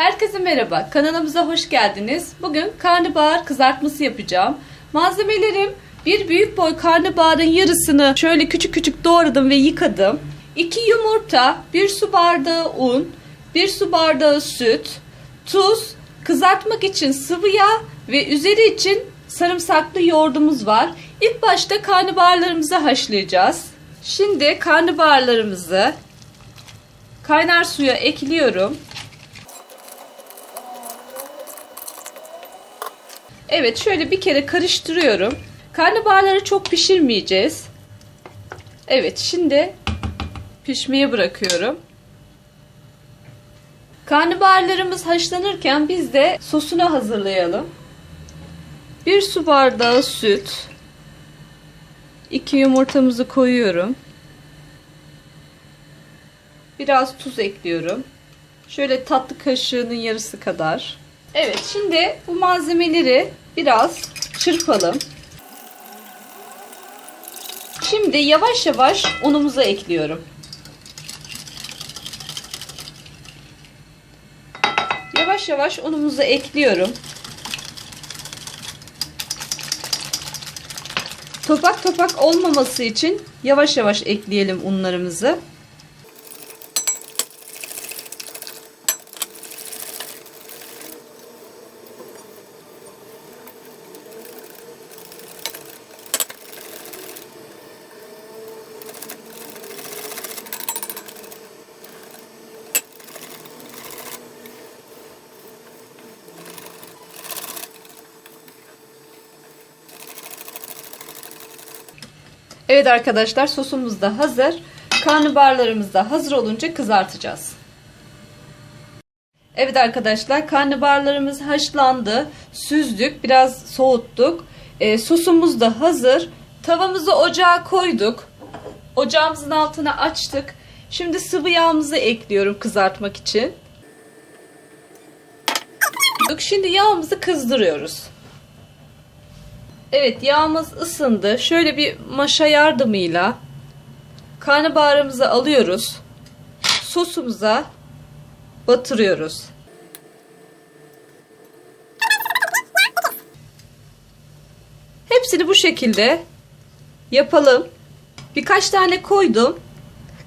Herkese merhaba. Kanalımıza hoş geldiniz. Bugün karnabahar kızartması yapacağım. Malzemelerim bir büyük boy karnabaharın yarısını şöyle küçük küçük doğradım ve yıkadım. 2 yumurta, 1 su bardağı un, 1 su bardağı süt, tuz, kızartmak için sıvı yağ ve üzeri için sarımsaklı yoğurdumuz var. İlk başta karnabaharlarımızı haşlayacağız. Şimdi karnabaharlarımızı kaynar suya ekliyorum. Evet şöyle bir kere karıştırıyorum. Karnabaharları çok pişirmeyeceğiz. Evet şimdi pişmeye bırakıyorum. Karnabaharlarımız haşlanırken biz de sosunu hazırlayalım. Bir su bardağı süt. 2 yumurtamızı koyuyorum. Biraz tuz ekliyorum. Şöyle tatlı kaşığının yarısı kadar. Evet şimdi bu malzemeleri biraz çırpalım. Şimdi yavaş yavaş unumuzu ekliyorum. Yavaş yavaş unumuzu ekliyorum. Topak topak olmaması için yavaş yavaş ekleyelim unlarımızı. Evet arkadaşlar sosumuz da hazır. Karnabaharlarımız da hazır olunca kızartacağız. Evet arkadaşlar karnabaharlarımız haşlandı. Süzdük. Biraz soğuttuk. E, sosumuz da hazır. Tavamızı ocağa koyduk. Ocağımızın altını açtık. Şimdi sıvı yağımızı ekliyorum kızartmak için. Şimdi yağımızı kızdırıyoruz. Evet yağımız ısındı. Şöyle bir maşa yardımıyla karnabaharımızı alıyoruz. Sosumuza batırıyoruz. Hepsini bu şekilde yapalım. Birkaç tane koydum.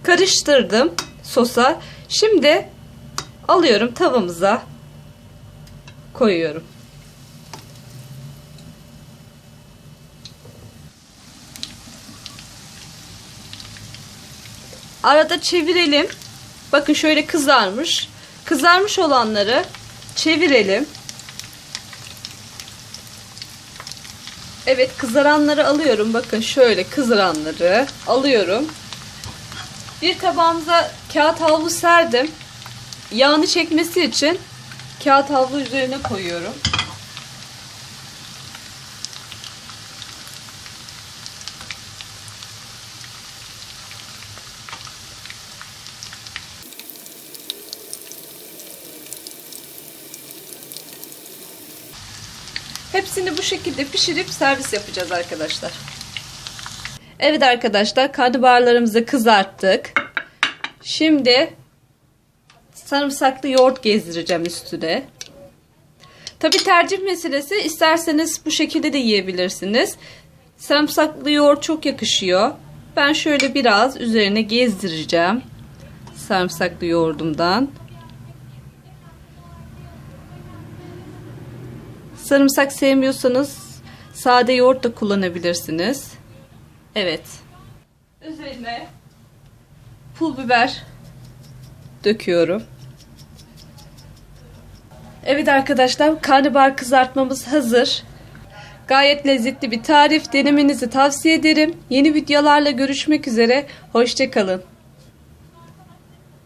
Karıştırdım sosa. Şimdi alıyorum tavamıza koyuyorum. Arada çevirelim. Bakın şöyle kızarmış. Kızarmış olanları çevirelim. Evet kızaranları alıyorum. Bakın şöyle kızaranları alıyorum. Bir tabağımıza kağıt havlu serdim. Yağını çekmesi için kağıt havlu üzerine koyuyorum. Hepsini bu şekilde pişirip servis yapacağız arkadaşlar. Evet arkadaşlar karnabaharlarımızı kızarttık. Şimdi sarımsaklı yoğurt gezdireceğim üstüne. Tabi tercih meselesi isterseniz bu şekilde de yiyebilirsiniz. Sarımsaklı yoğurt çok yakışıyor. Ben şöyle biraz üzerine gezdireceğim. Sarımsaklı yoğurdumdan. Sarımsak sevmiyorsanız sade yoğurt da kullanabilirsiniz. Evet. Üzerine pul biber döküyorum. Evet arkadaşlar karnabahar kızartmamız hazır. Gayet lezzetli bir tarif. Denemenizi tavsiye ederim. Yeni videolarla görüşmek üzere. Hoşçakalın.